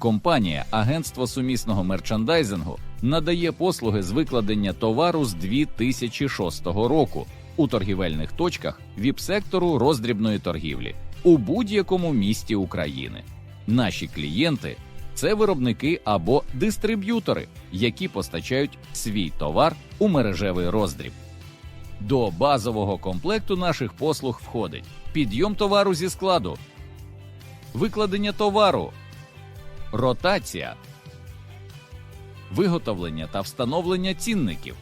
Компанія Агентство сумісного мерчандайзингу надає послуги з викладення товару з 2006 року у торгівельних точках віп-сектору роздрібної торгівлі у будь-якому місті України. Наші клієнти це виробники або дистриб'ютори, які постачають свій товар у мережевий роздріб. До базового комплекту наших послуг входить підйом товару зі складу, викладення товару, ротація, виготовлення та встановлення цінників,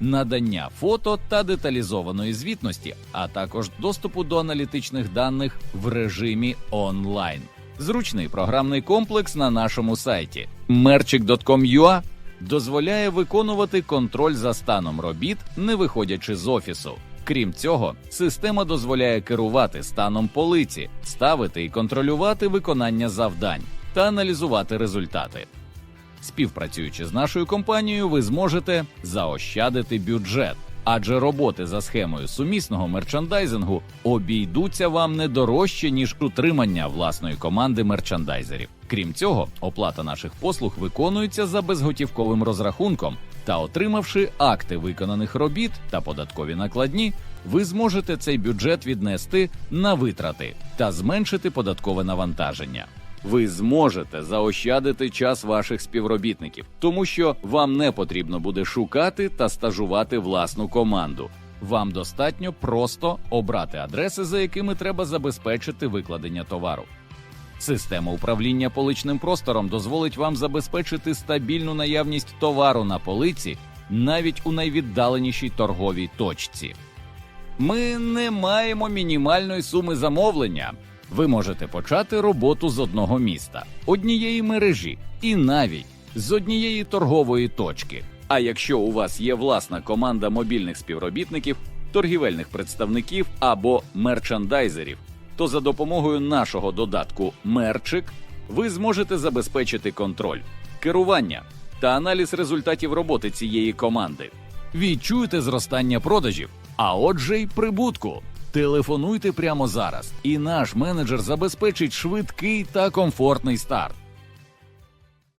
надання фото та деталізованої звітності, а також доступу до аналітичних даних в режимі онлайн. Зручний програмний комплекс на нашому сайті merchik.com.ua дозволяє виконувати контроль за станом робіт, не виходячи з офісу. Крім цього, система дозволяє керувати станом полиці, ставити і контролювати виконання завдань та аналізувати результати. Співпрацюючи з нашою компанією, ви зможете заощадити бюджет, адже роботи за схемою сумісного мерчандайзингу обійдуться вам не дорожче ніж утримання власної команди мерчандайзерів. Крім цього, оплата наших послуг виконується за безготівковим розрахунком. Та отримавши акти виконаних робіт та податкові накладні, ви зможете цей бюджет віднести на витрати та зменшити податкове навантаження. Ви зможете заощадити час ваших співробітників, тому що вам не потрібно буде шукати та стажувати власну команду. Вам достатньо просто обрати адреси, за якими треба забезпечити викладення товару. Система управління поличним простором дозволить вам забезпечити стабільну наявність товару на полиці навіть у найвіддаленішій торговій точці. Ми не маємо мінімальної суми замовлення. Ви можете почати роботу з одного міста, однієї мережі і навіть з однієї торгової точки. А якщо у вас є власна команда мобільних співробітників, торгівельних представників або мерчандайзерів, то за допомогою нашого додатку Мерчик ви зможете забезпечити контроль, керування та аналіз результатів роботи цієї команди. Відчуєте зростання продажів, а отже, й прибутку. Телефонуйте прямо зараз, і наш менеджер забезпечить швидкий та комфортний старт.